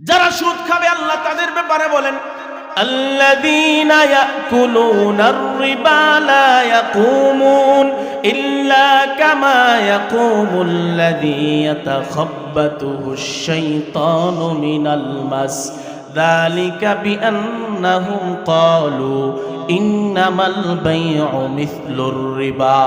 যারা সুদ খাবে আল্লাহ তাদের ব্যাপারে বলেন الذين يأكلون الربا لا يقومون إلا كما يقوم الذي يتخبطه الشيطان من المس ذلك بأنهم قالوا إنما البيع مثل الربا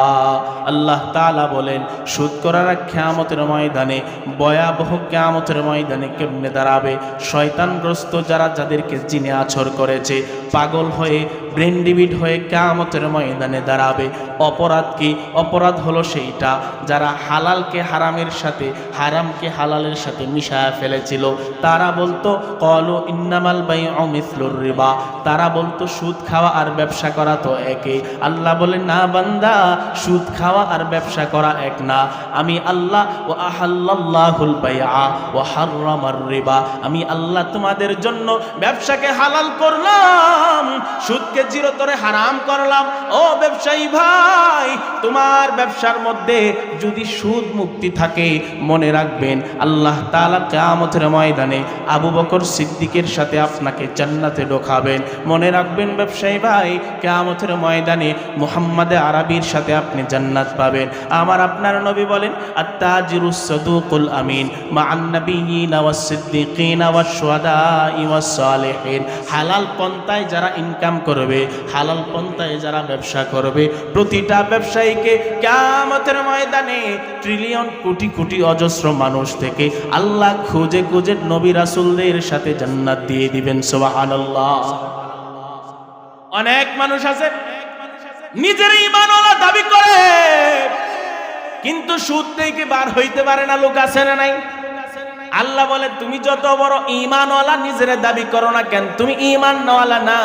আল্লাহ তাআলা বলেন সুদ করার খেয়ামতের ময়দানে ভয়াবহ খেয়ামতের ময়দানে কেমনে দাঁড়াবে শয়তানগ্রস্ত যারা যাদেরকে জিনে আছর করেছে পাগল হয়ে ব্রেন ডিভিড হয়ে কেয়ামতের ময়দানে দাঁড়াবে অপরাধ কি অপরাধ হলো সেইটা যারা হালালকে হারামের সাথে হারামকে হালালের সাথে মিশায়া ফেলেছিল তারা বলতো কলো ইন্নামাল বাই অমিসলুর রিবা। তারা বলতো, সুদ খাওয়া আর ব্যবসা করা তো একই। আল্লাহ বলে না বান্দা, সুদ খাওয়া আর ব্যবসা করা এক না। আমি আল্লাহ ও আহাল্লাহুল বাইআ ও হাররামার রিবা। আমি আল্লাহ তোমাদের জন্য ব্যবসাকে হালাল করলাম, সুদকে চিরতরে হারাম করলাম। ও ব্যবসায়ী ভাই, তোমার ব্যবসার মধ্যে যদি সুদ মুক্তি থাকে, মনে রাখবেন, আল্লাহ তাআলা কিয়ামতের ময়দানে আবু বকর সিদ্দিকের সাথে আপনাকে জান্নাতে ঢোকাবেন। মনে রাখবেন ব্যবসায়ী ভাই, কিয়ামতের ময়দানে মুহাম্মাদে আরবির সাথে আপনি জান্নাত পাবেন। আমার আপনার নবী বলেন আত্তাজিরুস সাদুকুল আমিন মা আন্নাবিয়িনা ওয়াস সিদ্দিকিনা ওয়াস শুহাদাই ওয়াস সালিহিন। হালাল পন্থায় যারা ইনকাম করবে, হালাল পন্থায় যারা ব্যবসা করবে, প্রতিটা ব্যবসায়ীকে কিয়ামতের ময়দানে ট্রিলিয়ন কোটি কোটি অজস্র মানুষ থেকে আল্লাহ খুঁজে খুঁজে নবী রাসুলদের সাথে জান্নাত দিয়ে দিবেন, সুবহানাল্লাহ। অনেক মানুষ আছে, নিজের ইমানওয়ালা দাবি করে, কিন্তু সুদ থেকে বার হইতে পারে না, লোক আছে না নাই? আল্লাহ বলে, তুমি যত বড় ইমানওয়ালা নিজের দাবি করো না কেন? তুমি ইমান নওয়ালা না।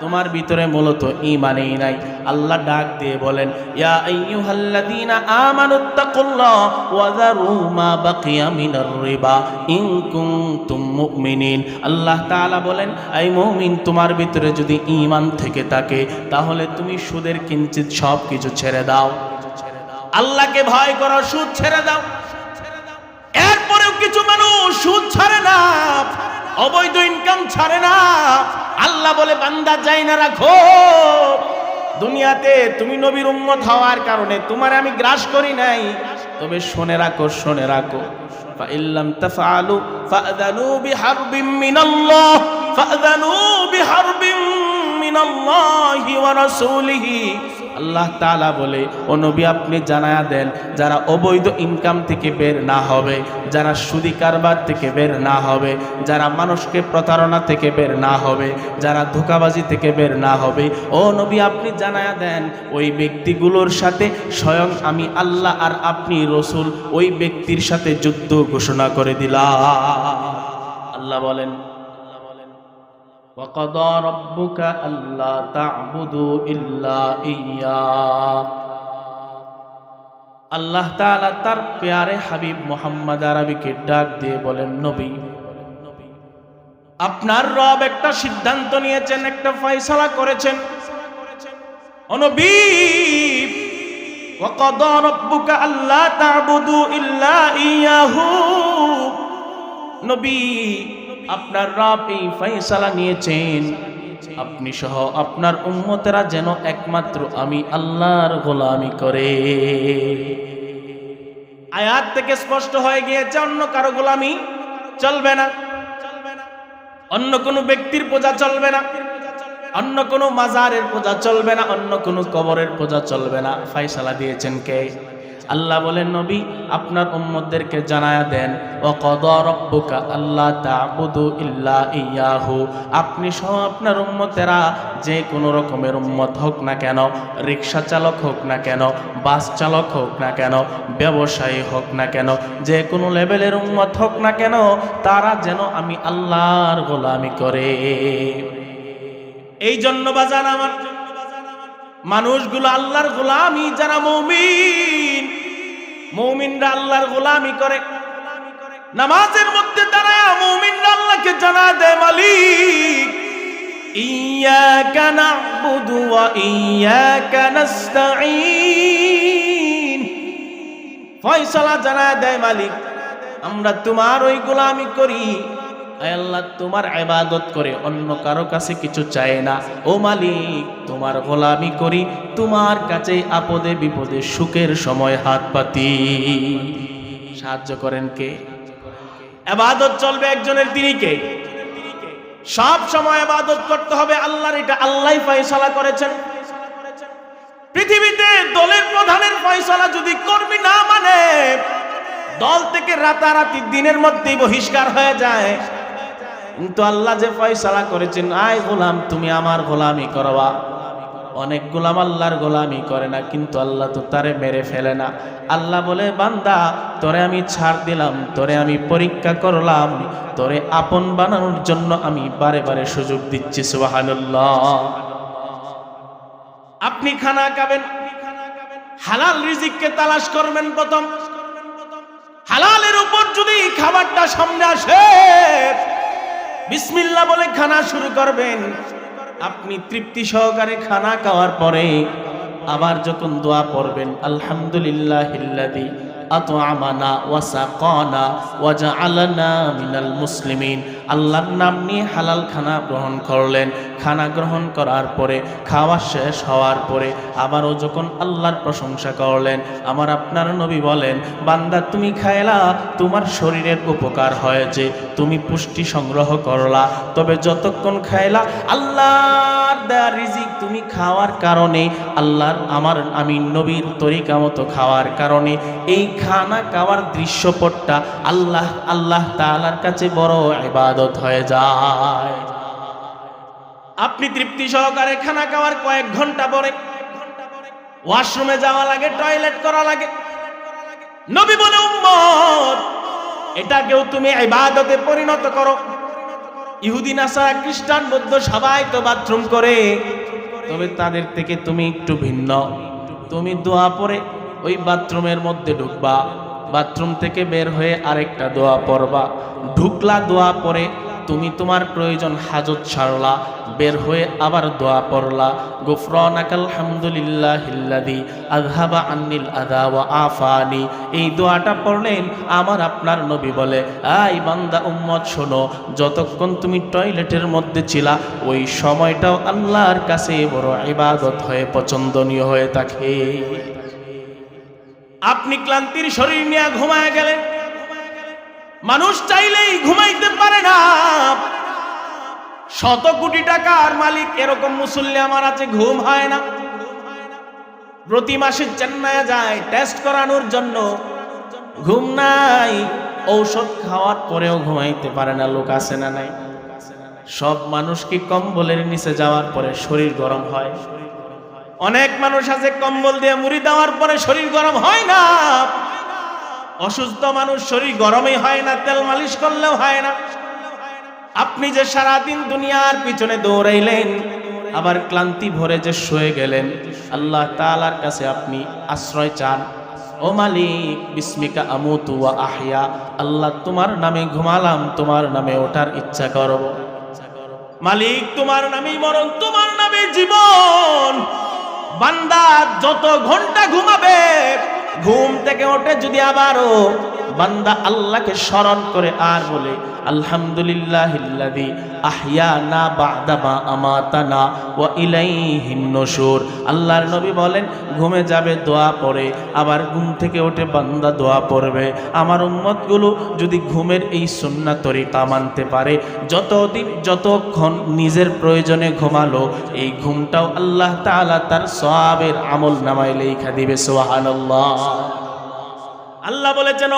তোমার ভিতরে মূলত ইমানেই নাই। আল্লাহ ডাক দিয়ে বলেন, ইয়া ওয়া মা বাকিয়া আল্লাহ তাআলা বলেন এই মুমিন, তোমার ভিতরে যদি ঈমান থেকে থাকে, তাহলে তুমি সুদের কিঞ্চিত সব কিছু ছেড়ে দাও। আল্লাহকে ভয় করো, সুদ ছেড়ে দাও। এরপরেও কিছু মানুষ সুদ ছাড়ে না, অবৈধ ইনকাম ছাড়ে না। আল্লাহ বলে, বান্দা যাই না, রাখো। দুনিয়াতে তুমি নবীর উম্মত হওয়ার কারণে তোমার আমি গ্রাস করি নাই। তবে শুনে রাখো শুনে রাখো। ফাইল্লাম তাফআলু ফাআযানু বিহারবিম মিনাল্লাহ ফাআযানু বিহারবিম মিনাল্লাহি ওয়া রাসূলিহি। আল্লাহ তাআলা বলে, ও নবী, আপনি জানায়া দেন, যারা অবৈধ ইনকাম থেকে বের না হবে, যারা সুদি কারবার থেকে বের না হবে, যারা মানুষকে প্রতারণা থেকে বের না হবে, যারা ধোকাবাজি থেকে বের না হবে, ও নবী, আপনি জানায়া দেন, ওই ব্যক্তিগুলোর সাথে স্বয়ং আমি আল্লাহ আর আপনি রসুল, ওই ব্যক্তির সাথে যুদ্ধ ঘোষণা করে দিলাম। আল্লাহ বলেন وقضى ربك ألا تعبدوا إلا إياه আল্লাহ তাআলা তার পেয়ারে হাবিব মোহাম্মদ আরবিকে ডাক দিয়ে বলেন নবী আপনার রব একটা সিদ্ধান্ত নিয়েছেন একটা ফয়সালা করেছেন ও নবী وقضى ربك ألا تعبدوا إلا إياه নবী আপনার রব এই ফয়সালা নিয়েছেন। আপনি সহ আপনার উম্মতেরা যেন একমাত্র আমি আল্লাহর গোলামি করে। আয়াত থেকে স্পষ্ট হয়ে গিয়েছে, অন্য কারও গোলামি চলবে না। অন্য কোনো ব্যক্তির পূজা চলবে না। অন্য কোনো মাজারের পূজা চলবে না, অন্য কোনো কবরের পূজা চলবে না। ফয়সালা দিয়েছেন কে? আল্লাহ বলেন, নবী, আপনার উম্মতদেরকে জানায়া দেন ও কদ রব্বুকা আল্লাহ তাবুদু ইল্লা ইয়াহু। আপনি সহ আপনার উম্মতেরা যে কোনো রকমের উম্মত হোক না কেন রিক্সা চালক হোক না কেন, বাস চালক হোক না কেন, ব্যবসায়ী হোক না কেন, যে কোনো লেভেলের উম্মত হোক না কেন, তারা যেন আমি আল্লাহর গোলামি করে। এই জন্য বাজান আমার, মানুষগুলো আল্লাহর গোলামি, যারা মৌমিন মৌমিনরা আল্লাহর গোলামি করে। নামাজের মধ্যে দাঁড়ায় মৌমিনরা আল্লাহকে জানা দেয়, মালিক ফয়সালা জানা দেয়, মালিক, আমরা তোমার ওই গোলামি করি। আল্লাহ, তোমার ইবাদত করে অন্য কারও কাছে কিছু চাই না। ও মালিক, তোমার গোলামি করি, তোমার কাছে আপদে বিপদে সুখের সময় হাত পাতি। সাহায্য করেন কে? আবাদত চলবে একজনের তিনি কে? সব সময় আবাদত করতে হবে আল্লাহর, এটা আল্লাহ ফয়সালা করেছেন। পৃথিবীতে দলের প্রধানের ফয়সালা যদি কর্মী না মানে দল থেকে রাতারাতি দিনের মধ্যেই বহিষ্কার হয়ে যায়। কিন্তু আল্লাহ যে ফয়সালা করেছেন, আয় গোলাম, তুমি আমার গোলামি করবা। অনেক গোলাম আল্লাহর গোলামি করে না, কিন্তু আল্লাহ তো তারে মেরে ফেলে না। আল্লাহ বলে, বান্দা, তোরে আমি ছাড় দিলাম, তোরে আমি পরীক্ষা করলাম, তোরে আপন বানানোর জন্য আমি বারে বারে সুযোগ দিচ্ছি, সুবহানাল্লাহ। আপনি খানা খাবেন, হালাল রিজিককে তালাশ করবেন প্রথম। হালালের উপর যদি খাবারটা সামনে আসে বিসমিল্লাহ বলে খানা শুরু করবেন। আপনি তৃপ্তি সহকারে খানা খাওয়ার পরে আবার যখন দোয়া পড়বেন আলহামদুলিল্লাহ হিল্লাদি আতআমানা ওয়াসা কনা ওয়াজা আলানা মিনাল মুসলিমিন। আল্লাহর নাম নিয়ে হালাল খানা গ্রহণ করলেন। খানা গ্রহণ করার পরে, খাওয়া শেষ হওয়ার পরে আবারও যখন আল্লাহর প্রশংসা করলেন, আমার আপনার নবী বলেন, বান্দা, তুমি খাইলা, তোমার শরীরের উপকার হয়েছে তুমি পুষ্টি সংগ্রহ করলা। তবে যতক্ষণ খাইলা, আল্লাহর দেয়া রিজিক তুমি খাওয়ার কারণে, আল্লাহর আমার, আমি নবীর তরিকা মতো খাওয়ার কারণে, এই খানা খাওয়ার দৃশ্যপটটা আল্লাহ আল্লাহ তাআলার কাছে বড় ইবাদত হয়ে যায়। আপনি তৃপ্তি সহকারে খানা খাওয়ার কয়েক ঘণ্টা পরে ওয়াশরুমে যাওয়া লাগে, টয়লেট করা লাগে। নবী বলে, উম্মত, এটাকেও তুমি ইবাদতে পরিণত করো। ইহুদি, নাসারা, খ্রিস্টান, বৌদ্ধ সবাই তো বাথরুম করে। তবে তাদের থেকে তুমি একটু ভিন্ন। তুমি দোয়া পরে ওই বাথরুমের মধ্যে ঢুকবা। বাথরুম থেকে বের হয়ে আরেকটা দোয়া পড়বা। ঢুকলা দোয়া পরে তুমি তোমার প্রয়োজন হাজত ছাড়লা, বের হয়ে আবার দোয়া পড়লা। গুফরানাকাল হামদুলিল্লাহ হিল্লাদি আযহাবা আন্নিল আযা ওয়া আফানি। এই দোয়াটা পড়লেন আমার আপনার নবী বলে, আই বান্দা, উম্মত, শোনো, যতক্ষণ তুমি টয়লেটের মধ্যে ছিলা, ওই সময়টাও আল্লাহর কাছে বড় ইবাদত হয়ে পছন্দনীয় হয়ে থাকে। আপনি ক্লান্তির শরীর নিয়ে ঘুমায় গেলেন মানুষ চাইলেই ঘুমাইতে পারে না। শত কোটি টাকার মালিক এরকম মুসল্লি আমার আছে, ঘুম হয় না। প্রতি মাসে চেন্নাইয়ে যায় টেস্ট করানোর জন্য। ঘুম নাই, ঔষধ খাওয়ার পরেও ঘুমাইতে পারে না, লোক আছে না নাই। সব মানুষ কি কম্বলের নিচে যাওয়ার পরে শরীর গরম হয়? অনেক মানুষ আছে কম্বল দিয়ে মুড়ি দেওয়ার পরে শরীর গরম হয় না। অসুস্থ মানুষ শরীর গরমই হয় না, তেল মালিশ করলেও হয় না। আপনি যে সারাদিন দুনিয়ার পিছনে দৌড়াইলেন, আবার ক্লান্তি ভরে যে শুয়ে গেলেন, আল্লাহ তাআলার কাছে আপনি আশ্রয় চান। ও মালিক, বিস্মিকা আমুতু ওয়া আহিয়া আল্লাহ তোমার নামে ঘুমালাম, তোমার নামে ওঠার ইচ্ছা করব মালিক, তোমার নামেই মরণ, তোমার নামে জীবন। বান্দা যত ঘণ্টা ঘুমাবে ঘুম থেকে ওঠে যদি আবারও বান্দা আল্লাহকে স্মরণ করে আর বলে আলহামদুলিল্লাহ নশুর। আল্লাহর নবী বলেন, ঘুমে যাবে, দোয়া পড়ে। আবার ঘুম থেকে ওঠে বান্দা দোয়া পড়বে। আমার উম্মতগুলো যদি ঘুমের এই সুন্না তরিকা মানতে পারে, যতদিন, যতক্ষণ নিজের প্রয়োজনে ঘুমালো, এই ঘুমটাও আল্লাহ তাআলা তার সওয়াবের আমল নামায় লেখা দিবে, সুবহানাল্লাহ। আল্লাহ বলেছেন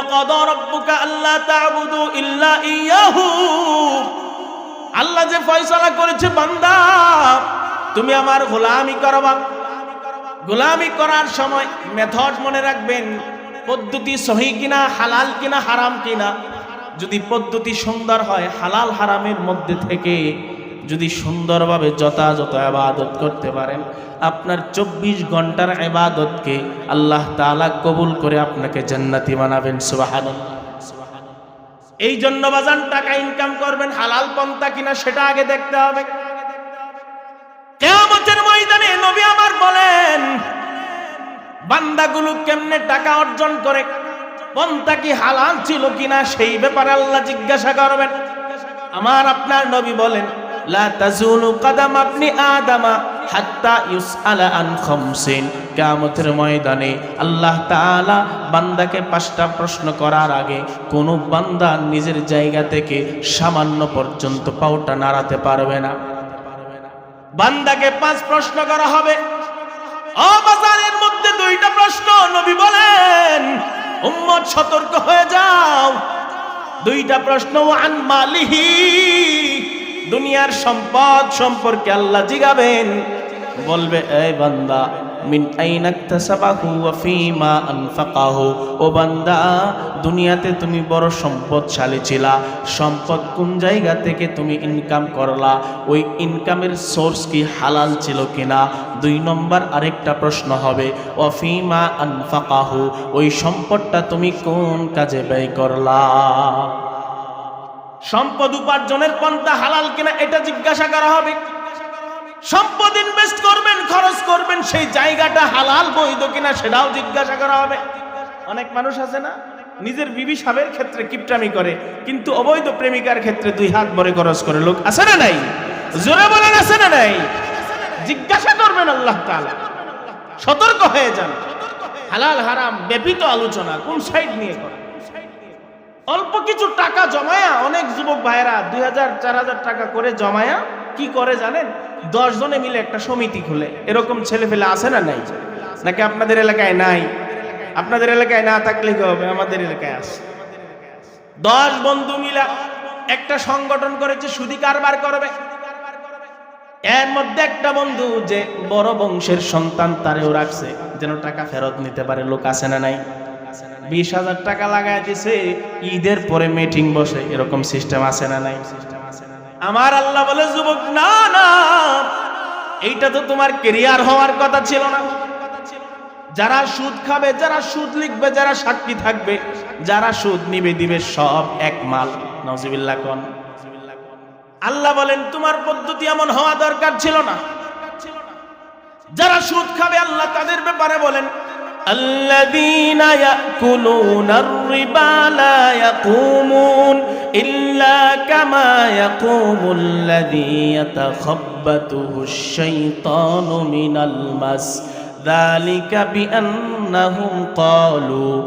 আল্লাহ তা'বুদু ইয়াহু। আল্লাহ যে ফয়সালা করেছে, বান্দা, তুমি আমার গোলামি করবা। গোলামি করার সময় মেথড মনে রাখবেন, পদ্ধতি সহি কিনা, হালাল কিনা, হারাম কিনা। যদি পদ্ধতি সুন্দর হয়, হালাল হারামের মধ্যে থেকে যদি সুন্দরভাবে যথাযথ আবাদত করতে পারেন, আপনার চব্বিশ ঘণ্টার আবাদতকে আল্লাহ তাআলা কবুল করে আপনাকে জান্নাতি বানাবেন সুবাহান এই জন্য বাজান, টাকা ইনকাম করবেন, হালাল পন্থা কিনা সেটা আগে দেখতে হবে। কেয়ামতের ময়দানে নবী আমার বলেন, বান্দাগুলো কেমনে টাকা অর্জন করে, পন্থা কি হালাল ছিল কিনা সেই ব্যাপারে আল্লাহ জিজ্ঞাসা করবেন। আমার আপনার নবী বলেন লা তাজুলু কাদাম আপনি আদামা হাত্তা ইউসআলা আন খামসিন। কিয়ামতের ময়দানে আল্লাহ তাআলা বান্দাকে পাঁচটা প্রশ্ন করার আগে কোন বান্দা নিজের জায়গা থেকে সামান্য পর্যন্ত পাওটা নাড়াতে পারবে না। বান্দাকে পাঁচ প্রশ্ন করা হবে। অবাজারের মধ্যে দুইটা প্রশ্ন, নবী বলেন, উম্মত সতর্ক হয়ে যাও। দুইটা প্রশ্ন আন মালিহি। দুনিয়ার সম্পদ সম্পর্কে আল্লাহ জিগাবেন। বলবে, এই বান্দা, মিন ও বান্দা, দুনিয়াতে তুমি বড় সম্পদশালী ছিলা। সম্পদ কোন জায়গা থেকে তুমি ইনকাম করলা? ওই ইনকামের সোর্স কি হালাল ছিল কিনা? দুই নম্বর আরেকটা প্রশ্ন হবে ওয়াফিমা আনফাকাহু? ওই সম্পদটা তুমি কোন কাজে ব্যয় করলা? সম্পদ উপার্জনের পন্থা হালাল কিনা এটা জিজ্ঞাসা করা হবে। সম্পদ ইনভেস্ট করবেন, খরচ করবেন, সেই জায়গাটা হালাল, বৈধ কিনা সেটাও জিজ্ঞাসা করা হবে। অনেক মানুষ আছে না? নিজের বিবি সাবের ক্ষেত্রে কিপটামি করে, কিন্তু অবৈধ প্রেমিকার ক্ষেত্রে দুই হাত ভরে খরচ করে। লোক আছে না নাই? জোরে বলেন, আছে না নাই? জিজ্ঞাসা করবেন আল্লাহ সতর্ক হয়ে যান। হালাল, হারাম ব্যাপিত আলোচনা, কোন সাইড নিয়ে করে অল্প কিছু টাকা জমায়া অনেক যুবক ভাইয়েরা দুই হাজার, চার হাজার টাকা করে জমায়া কি করে জানেন? দশ জনে মিলে একটা সমিতি খুলে। এরকম ছেলে ফেলে আছে না নাই? নাকি আপনাদের এলাকায় নাই? আপনাদের এলাকায় না থাকলে কি হবে? আমাদের এলাকায় আছে। দশ বন্ধু মিলা একটা সংগঠন করেছে, সুদি কারবার করবে। এর মধ্যে একটা বন্ধু যে বড় বংশের সন্তান, তারেও রাখছে। যেন টাকা ফেরত নিতে পারে, লোক আছে না নাই? বিশ হাজার টাকা লাগাই দিছে, ঈদের পরে মিটিং বসে, এরকম সিস্টেম আছে না নাই? আমার আল্লাহ বলে, যুবক, না না, এইটা তো তোমার কেরিয়ার হওয়ার কথা ছিল না। যারা সুদ খাবে, যারা সুদ লিখবে, যারা সাক্ষী থাকবে, যারা সুদ নিবে, দিবে সব এক মাল। নজিবিল্লা কন? আল্লাহ বলেন, তোমার পদ্ধতি এমন হওয়া দরকার ছিল না। যারা সুদ খাবে, আল্লাহ তাদের ব্যাপারে বলেন الذين يأكلون الربا لا يقومون إلا كما يقوم الذي يتخبطه الشيطان من المس ذلك بأنهم قالوا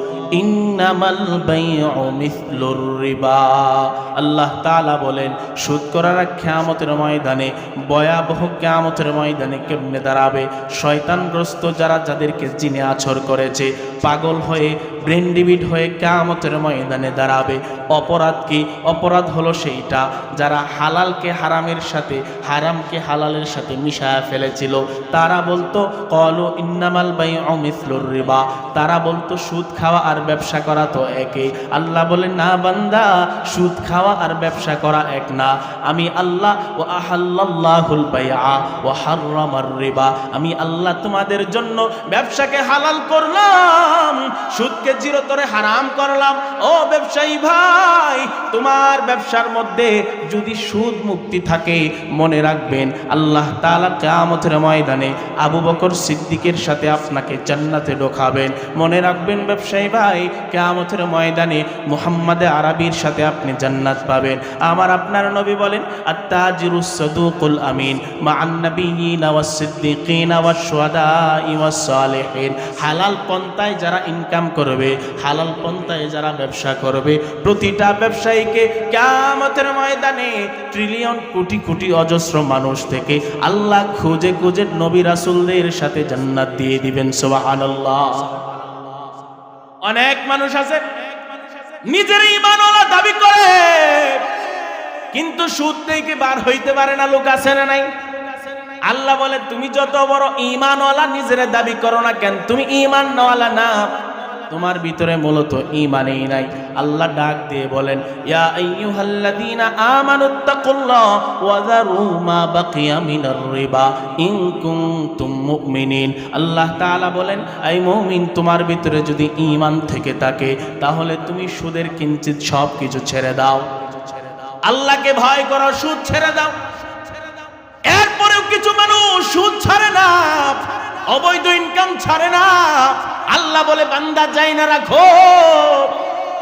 আল্লাহ তালা বলেন সুদ করারা খেয়ামতের ময়দানে, ভয়াবহ কেয়ামতের ময়দানে কেমনে দাঁড়াবে? শয়তানগ্রস্ত যারা যাদেরকে জিনে আছর করেছে, পাগল হয়ে ব্রেন ডিবিট হয়ে কেয়ামতের ময়দানে দাঁড়াবে। অপরাধ কি? অপরাধ হলো সেইটা, যারা হালালকে হারামের সাথে, হারামকে হালালের সাথে মিশায়া ফেলেছিল। তারা বলতো, কলো ইন্নামাল বাই অমিসলুর রিবা। তারা বলতো, সুদ খাওয়া আর ব্যবসা করা তো একই। আল্লাহ বলে না বান্দা, সুদ খাওয়া আর ব্যবসা করা এক না। আমি আল্লাহ ও আহাল্লাহুল বাইআ ও হাররামার রিবা। আমি আল্লাহ তোমাদের জন্য ব্যবসাকে হালাল করলাম, সুদকে চিরতরে হারাম করলাম। ও ব্যবসায়ী ভাই, তোমার ব্যবসার মধ্যে যদি সুদ মুক্তি থাকে, মনে রাখবেন, আল্লাহ তাআলা কিয়ামতের ময়দানে আবু বকর সিদ্দিকের সাথে আপনাকে জান্নাতে ঢোকাবেন। মনে রাখবেন, ব্যবসায়ী ভাই কিয়ামতের ময়দানে মুহাম্মাদে আরবির সাথে আপনি জান্নাত পাবেন। আমার আপনার নবী বলেন আত্তাজিরুস সাদুকুল আমিন হালাল পন্থায় যারা ইনকাম করবে, হালাল পন্থায় যারা ব্যবসা করবে, প্রতিটা ব্যবসায়ীকে কিয়ামতের ময়দানে ট্রিলিয়ন কোটি কোটি অজস্র মানুষ থেকে আল্লাহ খুঁজে খুঁজে নবী রাসুলদের সাথে জান্নাত দিয়ে দিবেন, সুবহানাল্লাহ। অনেক মানুষ আছে, নিজের ইমানওয়ালা দাবি করে। কিন্তু সুদ থেকে বার হইতে পারে না, লোক আছে না নাই? আল্লাহ বলে তুমি যত বড় ইমানওয়ালা নিজের দাবি করো না কেন? তুমি ইমানওয়ালা না। তোমার ভিতরে মূলত ইমানেই নাই। আল্লাহ ডাক দিয়ে বলেন, ইয়া আইয়ুহাল্লাযীনা আমানুত্তাকুল্লাহ ওয়া যারু মা বাকিয়া মিনার রিবা ইন কুনতুম মুমিনিন। আল্লাহ তাআলা বলেন এই মুমিন, তোমার ভিতরে যদি ঈমান থেকে থাকে, তাহলে তুমি সুদের কিঞ্চিত সব কিছু ছেড়ে দাও। আল্লাহকে ভয় করো, সুদ ছেড়ে দাও। এরপরেও কিছু মানুষ সুদ ছাড়ে না। অবৈধ ইনকাম ছাড়ে না। আল্লাহ বলে, বান্দা যাই না রাখো।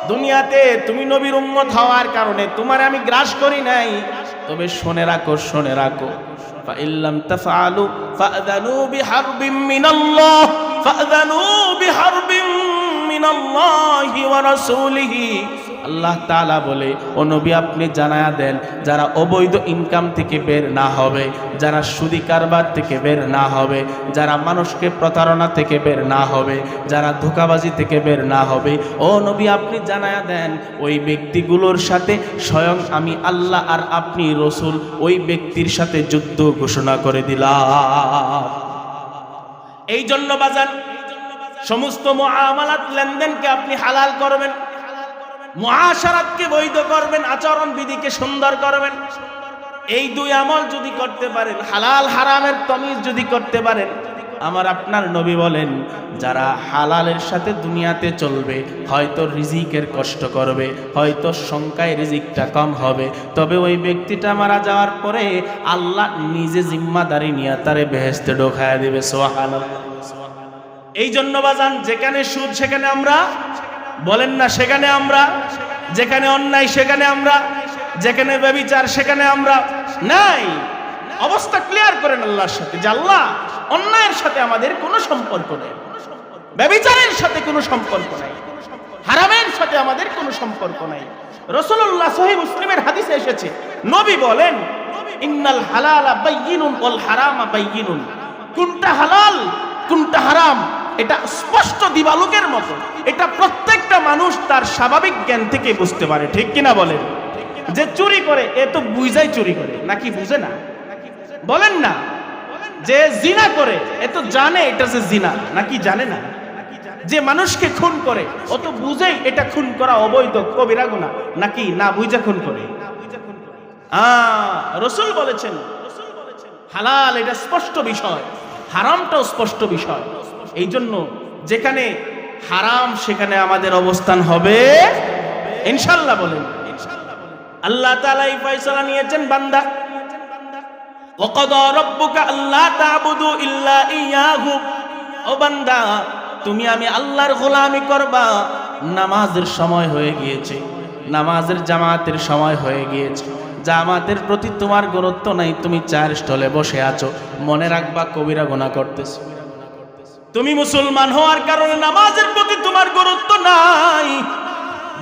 দুনিয়াতে তুমি নবীর উম্মত হওয়ার কারণে তোমার আমি গ্রাস করি নাই। তবে শোনে রাখো শোনে রাখো। ফাইল্লাম তাফআলু ফাআযানু বিহারবিম মিনাল্লাহ। ফাআযানু বিহারবিম আল্লাহ তাআলা বলে, ও নবী, আপনি জানায়া দেন, যারা অবৈধ ইনকাম থেকে বের না হবে, যারা সুদি কারবার থেকে বের না হবে, যারা মানুষকে প্রতারণা থেকে বের না হবে, যারা ধোকাবাজি থেকে বের না হবে, ও নবী, আপনি জানায়া দেন, ওই ব্যক্তিগুলোর সাথে স্বয়ং আমি আল্লাহ আর আপনি রসুল, ওই ব্যক্তির সাথে যুদ্ধ ঘোষণা করে দিলাম। এই জন্য বাজার সমস্ত মুআমালাত লেনদেনকে আপনি হালাল করবেন মুআশারাতকে বৈধ করবেন আচরণ বিধিকে সুন্দর করবেন। এই দুই আমল যদি করতে পারেন, হালাল হারামের তমিজ যদি করতে পারেন, আমার আপনার নবী বলেন, যারা হালালের সাথে দুনিয়াতে চলবে, হয়তো রিজিকের কষ্ট করবে, হয়তো সংখ্যায় রিজিকটা কম হবে। তবে ওই ব্যক্তিটা মারা যাওয়ার পরে আল্লাহ নিজে জিম্মাদারি নিয়ে তারে বেহেস্তে ঢোকায় দেবে সোহান এই জন্য বাজান, যেখানে সুদ, সেখানে আমরা, বলেন না, সেখানে আমরা, যেখানে অন্যায়, সেখানে আমরা, যেখানে ব্যবিচার, সেখানে আমরা, নাই। অবস্থা ক্লিয়ার করেন আল্লাহর সাথে, যে আল্লাহ অন্যায়ের সাথে আমাদের কোনো সম্পর্ক নেই, ব্যবিচারের সাথে কোনো সম্পর্ক নাই, হারামের সাথে আমাদের কোনো সম্পর্ক নাই। রসুল্লাহ সহি মুসলিমের হাদিসে এসেছে, নবী বলেন, ইন্নাল হালালা বাইয়িনুন ওয়াল হারামা বাইয়িনুন। কোনটা হালাল, কোনটা হারাম? এটা স্পষ্ট দিবালুকের মতো। এটা প্রত্যেকটা মানুষ তার স্বাভাবিক জ্ঞান থেকে বুঝতে পারে, ঠিক কিনা বলেন? যে চুরি করে, এ তো বুঝাই চুরি করে, নাকি বুঝে না? বলেন না। যে জিনা করে, এ তো জানে এটা যে জিনা, নাকি জানে না? যে মানুষকে খুন করে, ও তো বুঝেই এটা খুন করা অবৈধ, কবিরা গুণা, নাকি না বুঝে খুন করে? রসুল বলেছেন, হালাল, এটা স্পষ্ট বিষয়, হারামটাও স্পষ্ট বিষয়। এই জন্য যেখানে হারাম, সেখানে আমাদের অবস্থান হবে। ইনশাল্লাহ বলেন। আল্লাহ তাআলা এই ফয়সালা নিয়েছেন বান্দা। ওয়াকাদা রাব্বুকা আল্লা তা'বুদু ও বান্দা, তুমি আমি আল্লাহর গোলামি করবা। নামাজের সময় হয়ে গিয়েছে। নামাজের জামাতের সময় হয়ে গিয়েছে। জামাতের প্রতি তোমার গুরুত্ব নাই, তুমি চার স্টলে বসে আছো। মনে রাখবা কবিরা গোনা করতেছো। তুমি মুসলমান হওয়ার কারণে নামাজের প্রতি তোমার গুরুত্ব নাই।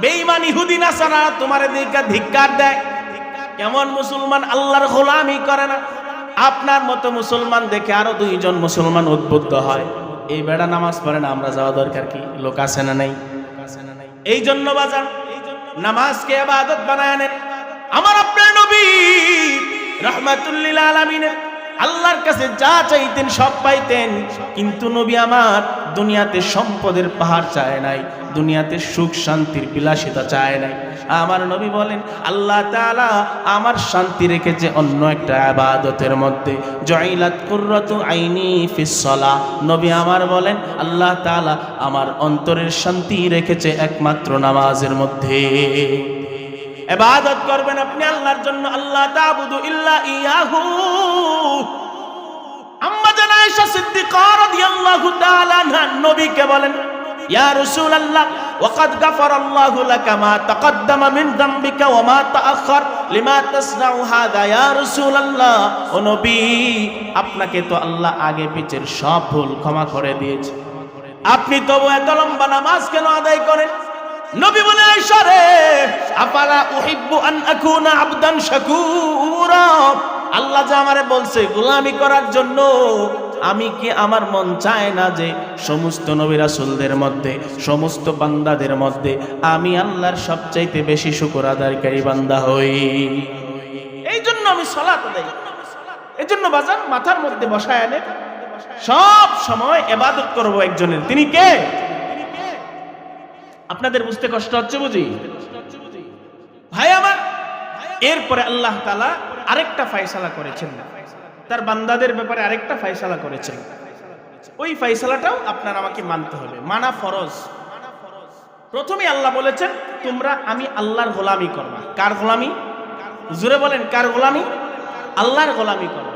বেঈমান ইহুদি নাসারা তোমার দিকে ধিক্কার দেয়। কেমন মুসলমান আল্লাহর গোলামি করে না? আপনার মতো মুসলমান দেখে আরও দুইজন মুসলমান উদ্বুদ্ধ হয়। এই বেড়া নামাজ পড়ে না, আমরা যাওয়া দরকার কি? লোক আছে না নাই? এই জন্য বাজান, নামাজকে আবাদত বানায় নেন। আমার আপনার নবী রহমাতুল্লিল আলমিনের আল্লাহর কাছে যা চাইতেন সব পাইতেন। কিন্তু নবী আমার দুনিয়াতে সম্পদের পাহাড় চায় নাই, দুনিয়াতে সুখ শান্তির বিলাসিতা চায় নাই। আমার নবী বলেন, আল্লাহ তাআলা আমার শান্তি রেখেছে অন্য একটা আবাদতের মধ্যে। জয়লাত কুররাতু আইনি ফিসলা নবী আমার বলেন, আল্লাহ তাআলা আমার অন্তরের শান্তি রেখেছে একমাত্র নামাজের মধ্যে। এবাদত করবেন আপনি আল্লাহর জন্য আল্লাহ তাবুদু ইল্লা ইয়াহু। আম্মা জান আয়েশা সিদ্দিকা রাদিয়াল্লাহু তাআলা নবীকে বলেন, ইয়া রাসূলুল্লাহ, ওয়াকাদ গাফারাল্লাহু লাকা মা তাকদ্দামা মিন যামবিকা ওয়া মা তাআখার লিমা তাসনাউ হাদা, ইয়া রাসূলুল্লাহ। ও নবী, আপনাকে তো আল্লাহ আগে পিছের সব ভুল ক্ষমা করে দিয়েছে। আপনি তবু এত লম্বা নামাজ কেন আদায় করেন? নবী বলে ইশারে আপারা উহিব্বু আন আকুনা আবদান শাকুরা? আল্লাহ যে আমারে বলছে, গোলামি করার জন্য আমি কি আমার মন চায় না যে সমস্ত নবী রাসূলদের মধ্যে, সমস্ত বান্দাদের মধ্যে আমি আল্লাহর সবচাইতে বেশি শুকর আদায়কারী বান্দা হই? এই জন্য আমি সালাত করি। এই জন্য বাজান মাথার মধ্যে বসায় আনে সব সময় এবাদত করব একজনের। তিনি কে? আপনাদের বুঝতে কষ্ট হচ্ছে বুঝি? ভাই আমার, এরপরে আল্লাহ তালা আরেকটা ফায়সালা করেছেন। তার বান্দাদের ব্যাপারে আরেকটা ফায়সালা করেছেন। ওই ফাইসালাটাও আপনার আমাকে মানতে হবে। মানা ফরজ। প্রথমে আল্লাহ বলেছেন, তোমরা আমি আল্লাহর গোলামি করবা। কার গোলামি? জুড়ে বলেন, কার গোলামি? আল্লাহর গোলামি করো